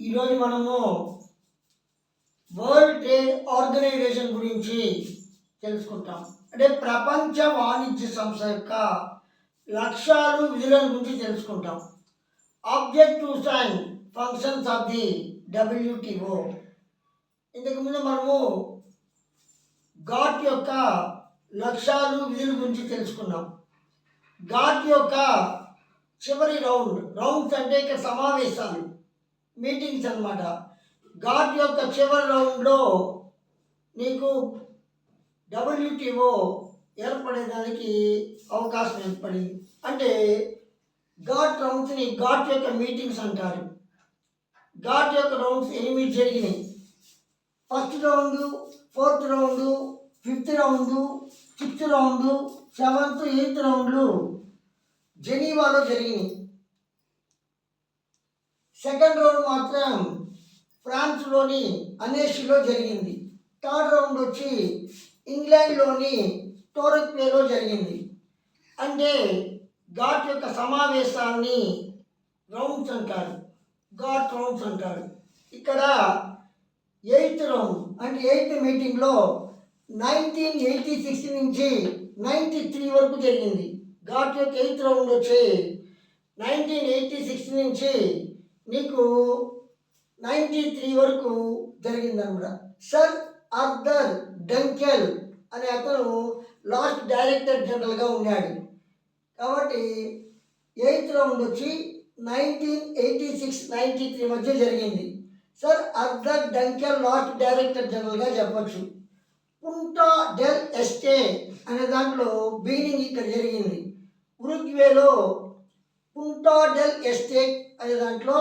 ఈరోజు మనము world trade organisation గురించి తెలుసుకుంటాం. అంటే ప్రపంచ వాణిజ్య సంస్థ యొక్క లక్ష్యాలు విధుల గురించి తెలుసుకుంటాం. Objectives and functions of the WTO ఇంతకుముందు మనము ఘాట్ యొక్క లక్ష్యాలు విధుల గురించి తెలుసుకున్నాం. ఘాట్ యొక్క చివరి రౌండ్ రౌండ్స్ అంటే ఇక్కడ సమావేశాలు. మీటింగ్స్ అన్నమాట. ఘాట్ యొక్క చివరి రౌండ్లో నీకు డబ్ల్యూటీఓ ఏర్పడేదానికి అవకాశం ఏర్పడింది. అంటే ఘాట్ రౌండ్స్ని ఘాట్ యొక్క మీటింగ్స్ అంటారు. ఘాట్ యొక్క రౌండ్స్ ఎనిమిది జరిగినాయి. First round fourth round fifth round sixth round seventh eighth రౌండ్లు జెనీవాలో జరిగినాయి. సెకండ్ రౌండ్ మాత్రం ఫ్రాన్స్లోని అనేషిలో జరిగింది. థర్డ్ రౌండ్ వచ్చి ఇంగ్లాండ్లోని టోరక్వేలో జరిగింది. అంటే ఘాట్ యొక్క సమావేశాన్ని రౌండ్స్ అంటారు. ఘాట్ రౌండ్స్ అంటారు. ఇక్కడ ఎయిత్ రౌండ్ అంటే ఎయిత్ మీటింగ్లో నైన్టీన్ ఎయిటీ సిక్స్ నుంచి నైంటీ త్రీ వరకు జరిగింది. ఘాట్ యొక్క ఎయిత్ రౌండ్ వచ్చి నైన్టీన్ ఎయిటీ సిక్స్ నుంచి మీకు నైంటీ త్రీ వరకు జరిగిందనమాట. సర్ అర్థర్ డంకెల్ అనే అతను లాస్ట్ డైరెక్టర్ జనరల్గా ఉన్నాడు. కాబట్టి ఎయిత్ రౌండ్ వచ్చి nineteen eighty six ninety three మధ్య జరిగింది. Sir Arthur Dunkel last director జనరల్గా చెప్పచ్చు. పుంటా డెల్ ఎస్టే అనే దాంట్లో బిగినింగ్ ఇక్కడ జరిగింది. ఉరుగ్వేలో పుంటా డెల్ ఎస్టే అనే దాంట్లో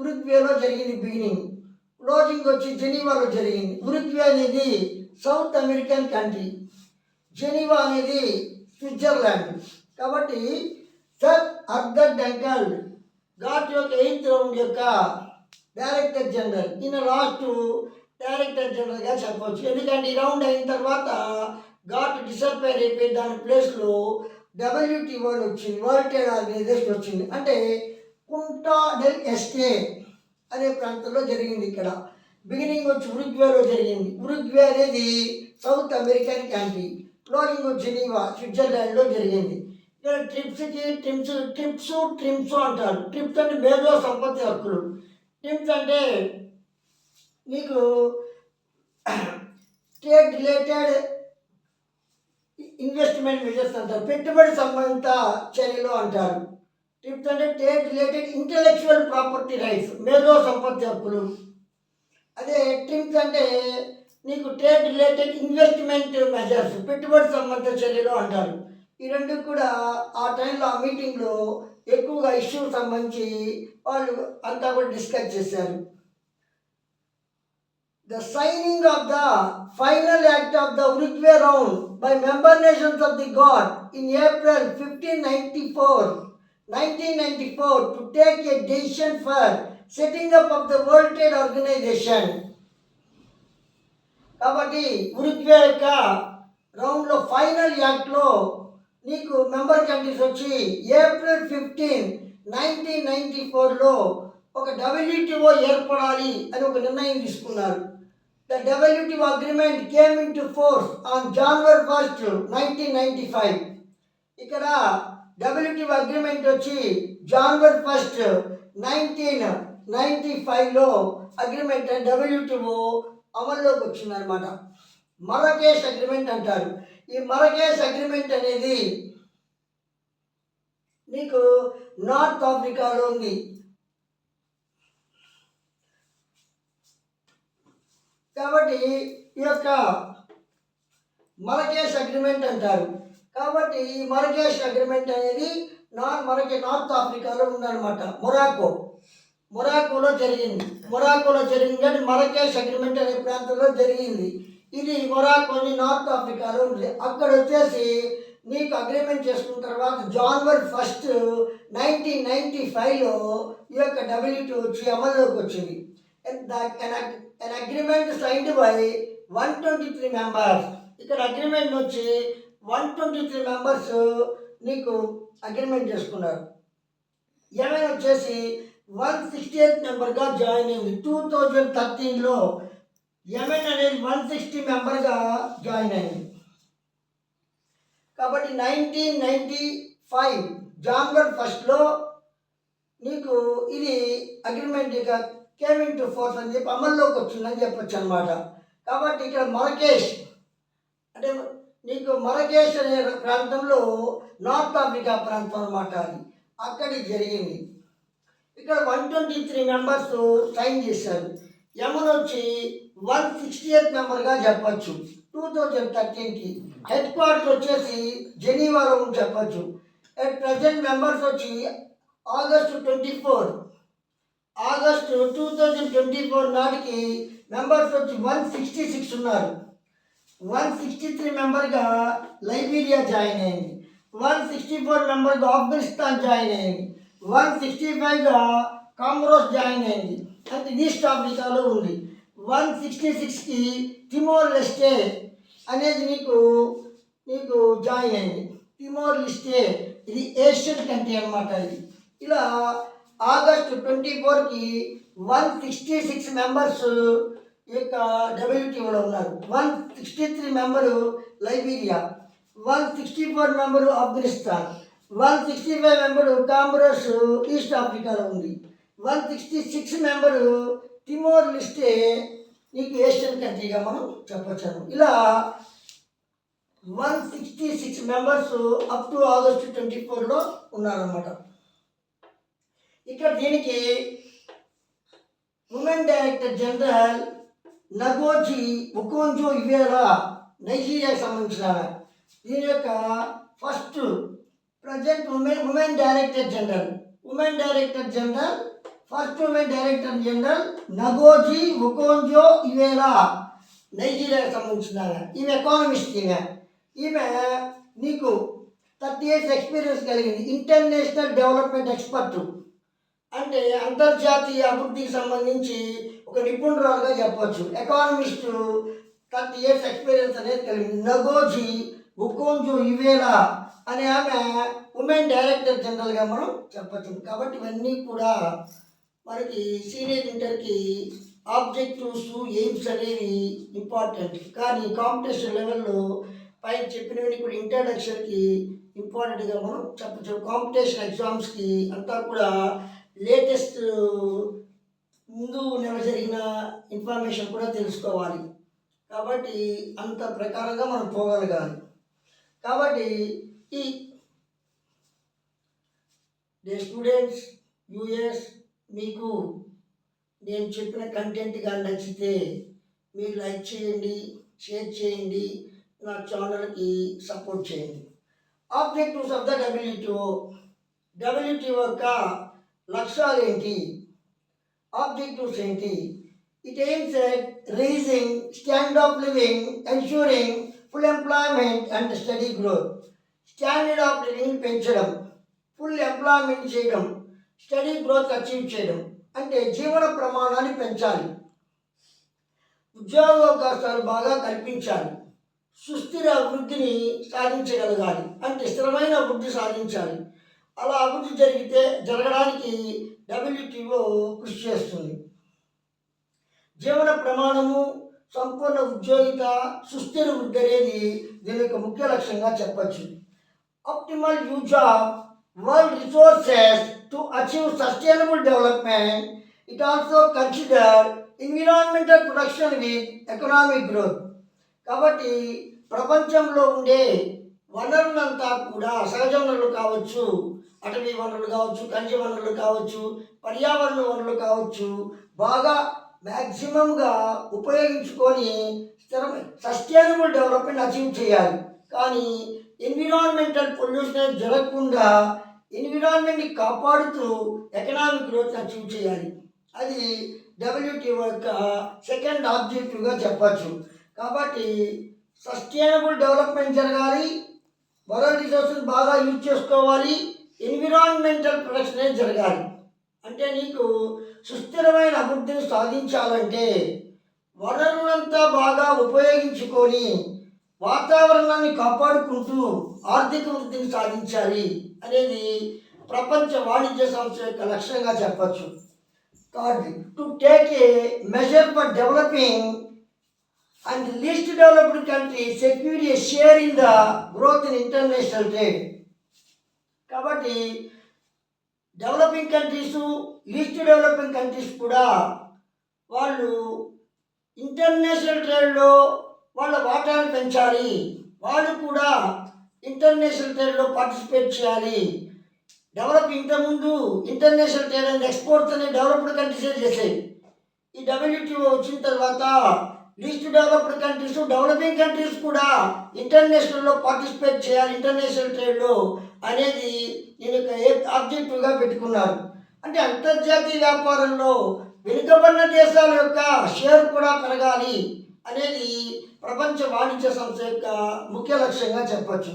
ఉరుగ్వేలో జరిగింది బిగినింగ్ క్లోజింగ్ వచ్చి జెనీవాలో జరిగింది. ఉరుగ్వే అనేది సౌత్ అమెరికన్ కంట్రీ. జెనీవా అనేది స్విట్జర్లాండ్. కాబట్టి సర్ అర్ధర్ డంకల్ ఘాట్ యొక్క ఎయిత్ రౌండ్ యొక్క డైరెక్టర్ జనరల్. ఈయన లాస్ట్ డైరెక్టర్ జనరల్గా చెప్పవచ్చు. ఎందుకంటే ఈ రౌండ్ అయిన తర్వాత ఘాట్ డిసప్పేర్ అయిపోయి దాని ప్లేస్లో డబ్ల్యూటీఓ వచ్చింది వరల్డ్ ట్రేడ్ ఆర్గనైజేషన్ వచ్చింది. అంటే కుంటా డెల్ ఎస్టే అనే ప్రాంతంలో జరిగింది ఇక్కడ. బిగినింగ్ వచ్చి ఉరుగ్వేలో జరిగింది. ఉరుగ్వే అనేది సౌత్ అమెరికన్ కంట్రీ. ఫ్లోరింగ్ వచ్చి జెనీవా స్విట్జర్లాండ్లో జరిగింది. ఇక్కడ ట్రిప్స్కి ట్రిమ్స్ ట్రిప్స్ ట్రిమ్స్ అంటారు. ట్రిప్స్ అంటే మేధో సంపత్తి హక్కులు. ట్రిప్స్ అంటే మీకు స్టేట్ రిలేటెడ్ ఇన్వెస్ట్మెంట్ మెజర్స్ అంటారు. పెట్టుబడి సంబంధిత చర్యలు అంటారు. ట్రిప్స్ అంటే state related intellectual property rights మేధో సంపత్తి హక్కులు అదే ట్రిప్స్ అంటే నీకు ట్రేడ్ రిలేటెడ్ ఇన్వెస్ట్మెంట్ మెజర్స్ పెట్టుబడి సంబంధిత చర్యలు అంటారు. ఈ రెండు కూడా ఆ టైంలో ఆ మీటింగ్లో ఎక్కువగా ఇష్యూ సంబంధించి వాళ్ళు అంతా కూడా డిస్కస్ చేశారు. The signing of the final act of the Uruguay round by member nations of the GATT in April fifteen ninety four nineteen ninety four to take a decision for setting up of the World Trade Organization కాబట్టి ఉరుగ్వే యొక్క రౌండ్లో final యాక్ట్లో నీకు member countries వచ్చి April fifteen nineteen ninety ఫోర్లో ఒక WTO ఏర్పడాలి అని ఒక నిర్ణయం తీసుకున్నారు. The WTO agreement came into force on January first nineteen ninety five ఇక్కడ డబ్ల్యూటీఓ అగ్రిమెంట్ వచ్చి జాన్వరి ఫస్ట్ నైన్టీన్ నైంటీ ఫైవ్లో అగ్రిమెంట్ డబ్ల్యూటీఓ అమల్లోకి వచ్చిందనమాట మరకేష్ అగ్రిమెంట్ అంటారు. ఈ మరకేష్ అగ్రిమెంట్ అనేది మీకు నార్త్ ఆఫ్రికాలో ఉంది. కాబట్టి ఈ యొక్క మరకేష్ అగ్రిమెంట్ అంటారు. కాబట్టి ఈ మరకేష్ అగ్రిమెంట్ అనేది నార్ మరకే నార్త్ ఆఫ్రికాలో ఉందన్నమాట. మొరాకో మొరాకోలో జరిగింది. మొరాకోలో జరిగింది కానీ మరకేష్ అగ్రిమెంట్ అనే ప్రాంతంలో జరిగింది. ఇది మొరాకోని నార్త్ ఆఫ్రికాలో ఉంది. అక్కడ వచ్చేసి నీకు అగ్రిమెంట్ చేసుకున్న తర్వాత జనవరి ఫస్ట్ నైన్టీన్ నైంటీ ఫైవ్లో ఈ యొక్క డబ్ల్యూటీ వచ్చి అమల్లోకి వచ్చింది. An agreement signed by one twenty three members ఇక్కడ అగ్రిమెంట్ వచ్చి వన్ ట్వంటీ త్రీ మెంబర్స్ నీకు అగ్రిమెంట్ చేసుకున్నారు. ఏమైనా వచ్చేసి వన్ సిక్స్టీ ఎయిత్ మెంబర్గా జాయిన్ అయింది టూ థౌజండ్ థర్టీన్లో యమెన్ అనేది వన్ సిక్స్టీ మెంబర్గా జాయిన్ అయింది. కాబట్టి నైన్టీన్ నైంటీ ఫైవ్ జాన్వరి ఫస్ట్లో నీకు ఇది అగ్రిమెంట్ ఇక కేమింగ్ టు ఫోర్స్ అని చెప్పి అమల్లోకి వచ్చిందని చెప్పొచ్చు అనమాట కాబట్టి ఇక్కడ మరకేష్ అంటే నీకు మరకేష్ అనే ప్రాంతంలో నార్త్ ఆఫ్రికా ప్రాంతం అనమాట అది. అక్కడికి జరిగింది. ఇక్కడ one twenty three members sign చేశారు. ఎమన్ వచ్చి వన్ సిక్స్టీ ఎయిత్ మెంబర్గా చెప్పచ్చు. టూ థౌజండ్ థర్టీన్కి హెడ్ క్వార్టర్ వచ్చేసి జెనీవాలో చెప్పచ్చు. అట్ ప్రజెంట్ మెంబర్స్ వచ్చి August twenty four. August two thousand twenty four నాటికి మెంబర్స్ వచ్చి వన్ సిక్స్టీ సిక్స్ ఉన్నారు. వన్ సిక్స్టీ త్రీ మెంబర్గా లైబీరియా జాయిన్ అయింది. వన్ సిక్స్టీ ఫోర్ మెంబర్గా ఆఫ్ఘనిస్తాన్ జాయిన్ అయింది. వన్ సిక్స్టీ ఫైవ్గా కామ్రోస్ జాయిన్ అయింది. అంటే ఈస్ట్ ఆఫ్రికాలో ఉంది. వన్ సిక్స్టీ సిక్స్కి తిమోర్ లెస్టే అనేది నీకు నీకు జాయిన్ అయింది. తిమోర్ లిస్టే ఇది ఏషియన్ కంట్రీ అనమాట ఇది. ఇలా ఆగస్టు ట్వంటీ ఫోర్కి వన్ సిక్స్టీ సిక్స్ మెంబర్స్ ఈ యొక్క డబ్ల్యూటీఓలో ఉన్నారు. One sixty three member Liberia one sixty four member Afghanistan one sixty five member Comoros east ఆఫ్రికాలో ఉంది. One sixty six member Timor Leste నీకు ఏషియన్ కంట్రీగా మనం చెప్పొచ్చాము ఇలా one sixty six members up to August twenty ఫోర్లో ఉన్నారన్నమాట. ఇక్కడ దీనికి women director general Ngozi Okonjo Iweala నైజీరియాకి సంబంధించిన ఆమె. దీని యొక్క first present women women director general women director general first women director general Ngozi Okonjo Iweala నైజీరియాకి సంబంధించిన ఆమె. ఈమె ఎకానమిస్ట్ ఈమె ఈమె నీకు థర్టీ ఇయర్స్ ఎక్స్పీరియన్స్ కలిగింది ఇంటర్నేషనల్ డెవలప్మెంట్ ఎక్స్పర్ట్ అంటే అంతర్జాతీయ అభివృద్ధికి సంబంధించి ఒక నిపుణురాలుగా చెప్పవచ్చు ఎకానమిస్టు థర్టీ ఇయర్స్ ఎక్స్పీరియన్స్ అనేది కలిగింది. నగోజీ ఉకోంజు ఇవేలా అనే ఆమె ఉమెన్ డైరెక్టర్ జనరల్గా మనం చెప్పచ్చు. కాబట్టి ఇవన్నీ కూడా మనకి సీనియర్ ఇంటర్కి ఆబ్జెక్టివ్స్ ఎయిమ్స్ అనేవి ఇంపార్టెంట్ కానీ కాంపిటీషన్ లెవెల్లో పైన చెప్పినవి ఇప్పుడు ఇంట్రడక్షన్కి ఇంపార్టెంట్గా మనం చెప్పచ్చు. కాంపిటీషన్ ఎగ్జామ్స్కి అంతా కూడా లేటెస్ట్ ముందు నెల జరిగిన ఇన్ఫర్మేషన్ కూడా తెలుసుకోవాలి. కాబట్టి అంత ప్రకారంగా మనం పోగలగాలి. కాబట్టి ఈ డే స్టూడెంట్స్ యూఎస్ మీకు నేను చెప్పిన కంటెంట్ కానీ నచ్చితే మీరు లైక్ చేయండి షేర్ చేయండి నా ఛానల్కి సపోర్ట్ చేయండి. Objectives of the WTO WTO యొక్క లక్ష్యాలు ఏంటి ఆబ్జెక్టివ్స్ ఏంటి? It aims at raising standard of living ensuring full employment and steady growth standard of living పెంచడం ఫుల్ ఎంప్లాయ్మెంట్ చేయడం స్టడీ గ్రోత్ అచీవ్ చేయడం అంటే జీవన ప్రమాణాన్ని పెంచాలి. ఉద్యోగావకాశాలు బాగా కల్పించాలి. సుస్థిర అభివృద్ధిని సాధించగలగాలి అంటే స్థిరమైన అభివృద్ధి సాధించాలి. అలా అభివృద్ధి జరిగితే జరగడానికి డబ్ల్యూటీఓ కృషి చేస్తుంది. జీవన ప్రమాణము సంపూర్ణ ఉద్యోగిత సుస్థిర వృద్ధి అనేది దీని యొక్క ముఖ్య లక్ష్యంగా చెప్పచ్చు. Optimal use of world resources to achieve sustainable development it also consider environmental production with economic growth కాబట్టి ప్రపంచంలో ఉండే వనరులంతా కూడా సహజ వనరులు కావచ్చు అటవీ వనరులు కావచ్చు ఖనిజ వనరులు కావచ్చు పర్యావరణ వనరులు కావచ్చు బాగా మ్యాక్సిమంగా ఉపయోగించుకొని స్థిరమైన సస్టైనబుల్ డెవలప్మెంట్ అచీవ్ చేయాలి. కానీ ఎన్విరాన్మెంటల్ పొల్యూషన్ జరగకుండా ఎన్విరాన్మెంట్ని కాపాడుతూ ఎకనామిక్ గ్రోత్ అచీవ్ చేయాలి. అది డబ్ల్యూటీఓ యొక్క సెకండ్ ఆబ్జెక్టివ్గా చెప్పచ్చు. కాబట్టి సస్టైనబుల్ డెవలప్మెంట్ జరగాలి వరల్డ్ రిసోర్సెస్ బాగా యూజ్ చేసుకోవాలి. ఎన్విరాన్మెంటల్ ప్రొడక్షన్ అనేది జరగాలి. అంటే నీకు సుస్థిరమైన అభివృద్ధిని సాధించాలంటే వనరులంతా బాగా ఉపయోగించుకొని వాతావరణాన్ని కాపాడుకుంటూ ఆర్థిక వృద్ధిని సాధించాలి అనేది ప్రపంచ వాణిజ్య సంస్థ యొక్క లక్ష్యంగా చెప్పచ్చు. Third to take a measure for developing and least developed country secure share in the growth in international trade కాబట్టి developing countries least developing countries కూడా వాళ్ళు ఇంటర్నేషనల్ ట్రేడ్లో వాళ్ళ వాటాను పెంచాలి వాళ్ళు కూడా ఇంటర్నేషనల్ ట్రేడ్లో పార్టిసిపేట్ చేయాలి డెవలప్ ఇంతకుముందు ఇంటర్నేషనల్ ట్రేడ్ అండ్ ఎక్స్పోర్ట్స్ అనే డెవలప్డ్ కంట్రీసే చేసాయి ఈ డబ్ల్యూటీఓ వచ్చిన తర్వాత least developed countries developing countries కూడా ఇంటర్నేషనల్లో పార్టిసిపేట్ చేయాలి ఇంటర్నేషనల్ ట్రేడ్లో అనేది నేను ఆబ్జెక్టివ్గా పెట్టుకున్నారు అంటే అంతర్జాతీయ వ్యాపారంలో వెనుకబడిన దేశాల యొక్క షేర్ కూడా పెరగాలి అనేది ప్రపంచ వాణిజ్య సంస్థ యొక్క ముఖ్య లక్ష్యంగా చెప్పచ్చు.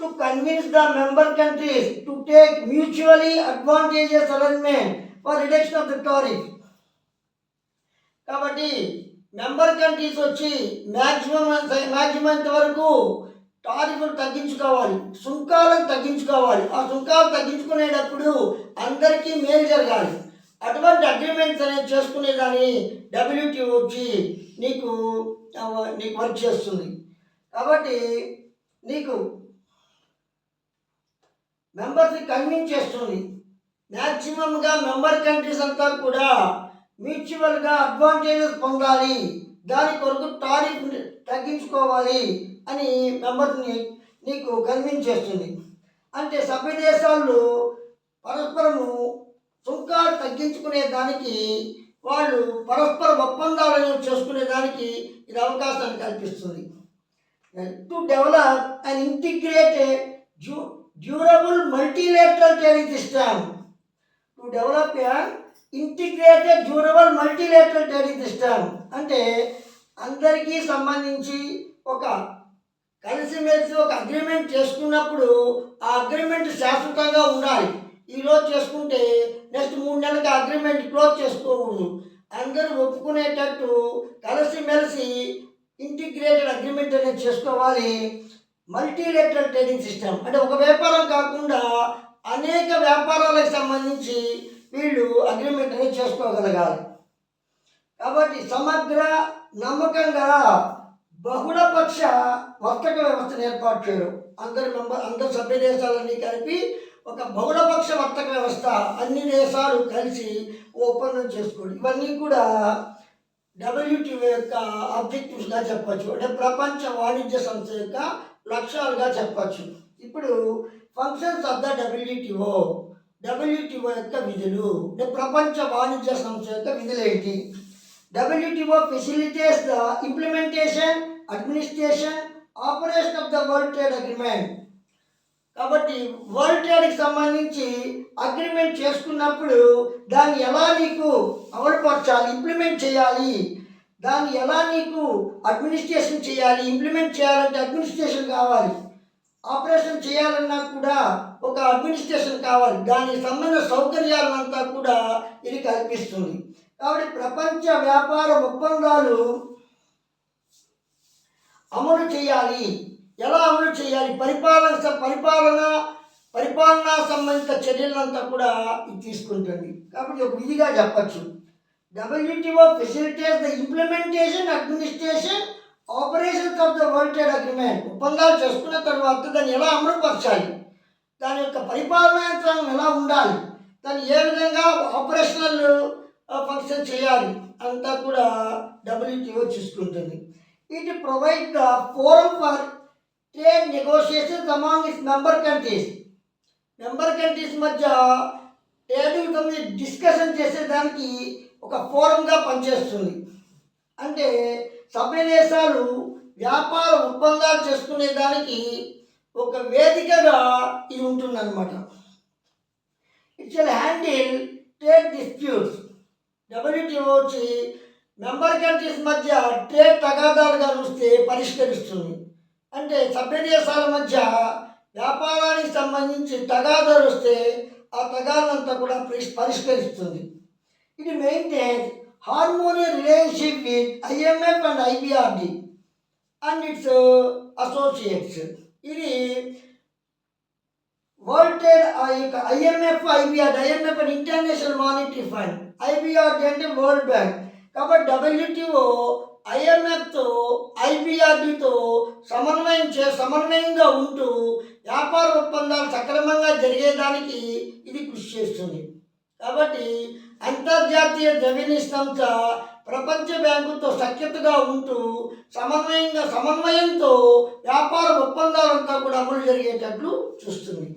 To convince the member countries to take mutually advantages arrangement for reduction of the tariff. కాబట్టి మెంబర్ కంట్రీస్ వచ్చి మ్యాక్సిమం మ్యాక్సిమం వరకు టారిఫ్లు తగ్గించుకోవాలి సుంకాలను తగ్గించుకోవాలి. ఆ సుంకాలు తగ్గించుకునేటప్పుడు అందరికీ మేలు జరగాలి. అటువంటి అగ్రిమెంట్స్ అనేది చేసుకునేదాన్ని డబ్ల్యూటీ వచ్చి నీకు నీకు వర్క్ చేస్తుంది. కాబట్టి నీకు మెంబర్స్ని కన్విన్స్ చేస్తుంది. మ్యాక్సిమంగా మెంబర్ కంట్రీస్ అంతా కూడా మ్యూచువల్గా అడ్వాంటేజెస్ పొందాలి. దాని కొరకు టారిఫ్ తగ్గించుకోవాలి అని మెంబర్ని నీకు కన్విన్స్ చేస్తుంది. అంటే సభ్య దేశాల్లో పరస్పరము సుంకాలు తగ్గించుకునే దానికి వాళ్ళు పరస్పర ఒప్పందాలను చేసుకునే దానికి ఇది అవకాశాన్ని కల్పిస్తుంది. To develop and integrated due durable multilateral trading system. To develop and integrated durable multilateral trading system అంటే అందరికీ సంబంధించి ఒక కలిసిమెలిసి ఒక అగ్రిమెంట్ చేసుకున్నప్పుడు ఆ అగ్రిమెంట్ శాశ్వతంగా ఉండాలి. ఈరోజు చేసుకుంటే నెక్స్ట్ మూడు నెలలకు అగ్రిమెంట్ క్లోజ్ చేసుకోకూడదు. అందరూ ఒప్పుకునేటట్టు కలిసిమెలిసి ఇంటిగ్రేటెడ్ అగ్రిమెంట్ అనేది చేసుకోవాలి. మల్టీలేటరల్ ట్రేడింగ్ సిస్టమ్ అంటే ఒక వ్యాపారం కాకుండా అనేక వ్యాపారాలకు సంబంధించి వీళ్ళు అగ్రిమెంట్ అనేది చేసుకోగలగాలి. కాబట్టి సమగ్ర నమ్మకంగా బహుళపక్ష వర్తక వ్యవస్థను ఏర్పాటు చేయడం అందరి మెంబర్ అందరు సభ్య దేశాలన్నీ కలిపి ఒక బహుళపక్ష వర్తక వ్యవస్థ అన్ని దేశాలు కలిసి ఒప్పందం చేసుకోండి ఇవన్నీ కూడా డబ్ల్యూటీఓ యొక్క ఆబ్జెక్టివ్స్గా చెప్పచ్చు. అంటే ప్రపంచ వాణిజ్య సంస్థ యొక్క లక్ష్యాలుగా చెప్పచ్చు. ఇప్పుడు functions of the WTO WTO యొక్క విధులు అంటే ప్రపంచ వాణిజ్య సంస్థ యొక్క విధులు ఏంటి? WTO facilitates the implementation administration operation of the world trade agreement కాబట్టి వరల్డ్ ట్రేడ్కి సంబంధించి అగ్రిమెంట్ చేసుకున్నప్పుడు దాన్ని ఎలా నీకు అమలుపరచాలి ఇంప్లిమెంట్ చేయాలి? దాన్ని ఎలా నీకు అడ్మినిస్ట్రేషన్ చేయాలి ఇంప్లిమెంట్ చేయాలంటే అడ్మినిస్ట్రేషన్ కావాలి. ఆపరేషన్ చేయాలన్నా కూడా ఒక అడ్మినిస్ట్రేషన్ కావాలి. దానికి సంబంధించిన సౌకర్యాలంతా కూడా ఇది కల్పిస్తుంది. కాబట్టి ప్రపంచ వ్యాపార ఒప్పందాలు అమలు చేయాలి. ఎలా అమలు చేయాలి? పరిపాలన పరిపాలన పరిపాలనా సంబంధిత చర్యలంతా కూడా ఇది తీసుకుంటుంది. కాబట్టి ఒక విధిగా చెప్పచ్చు. WTO facilitate the implementation administration operations of the world trade agreement ఒప్పందాలు చేసుకున్న తర్వాత దాన్ని ఎలా అమలుపరచాలి? దాని యొక్క పరిపాలనా యంత్రాంగం ఎలా ఉండాలి? దాన్ని ఏ విధంగా ఆపరేషనల్ ఫంక్షన్ చేయాలి? అంతా కూడా డబ్ల్యూటీఓ చూసుకుంటుంది. It provide the forum for trade negotiations among its member countries member countries మధ్య ట్రేడ్ కంపెనీ డిస్కషన్ చేసేదానికి ఒక ఫోరంగా పనిచేస్తుంది. అంటే సభ్య దేశాలు వ్యాపార ఒప్పందాలు చేసుకునే దానికి ఒక వేదికగా ఇది ఉంటుందన్నమాట. Its handle trade disputes WTO వచ్చి మెంబర్ కంట్రీస్ మధ్య ట్రేడ్ తగాదాలుగా చూస్తే పరిష్కరిస్తుంది. అంటే సభ్య దేశాల మధ్య వ్యాపారానికి సంబంధించి తగాదాలు వస్తే ఆ తగాదంతా కూడా పరిష్- పరిష్కరిస్తుంది. ఇది maintain harmonious relationship with IMF and IBRD and its associates ఇది వరల్డ్ ట్రేడ్ యొక్క IMF IBR IMF and international monetary fund IBR అంటే వరల్డ్ బ్యాంక్ కాబట్టి డబ్ల్యూటీఓ ఐఎంఎఫ్తో ఐబిఆర్డితో సమన్వయం చే సమన్వయంగా ఉంటూ వ్యాపార ఒప్పందాలు సక్రమంగా జరిగేదానికి ఇది కృషి చేస్తుంది. కాబట్టి అంతర్జాతీయ ద్రవ్యని సంస్థ ప్రపంచ బ్యాంకుతో సఖ్యతగా ఉంటూ సమన్వయంగా సమన్వయంతో వ్యాపార ఒప్పందాలంతా కూడా అమలు జరిగేటట్లు చూస్తుంది.